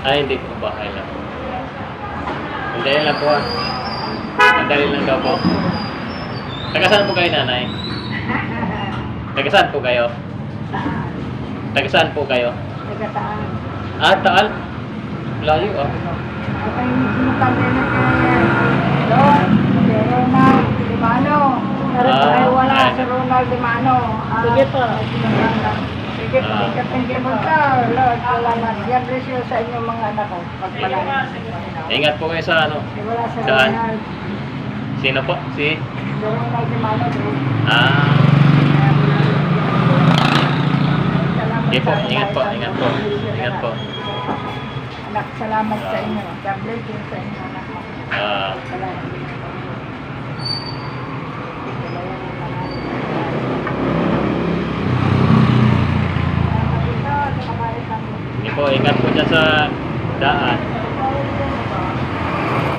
Ay, hindi po bahay lang. Ang dali lang po ah. Ang dali lang daw po. Taga saan po kayo nanay? Taga saan po kayo? Taga saan po kayo? Taga Taal. Ah, Taal? Layo ah. Okay, hindi mo kami na kaya. Dimano. Ah, Sige po. Sige po, ikaw thank you po ka, Lord. Salamat. God bless sa inyong mga anak ko. Pagpalain. Ingat po kayo sa ano. Wala si Saan? Ronald. Sino po? Si? Ronald bro. Ah. Salamat Sige po, sa ingat po, ingat po. Ingat po. Anak, salamat sa inyo. God bless you sa inyo anak mo. Ah. Salamat. Po, ingat po dyan sa daan.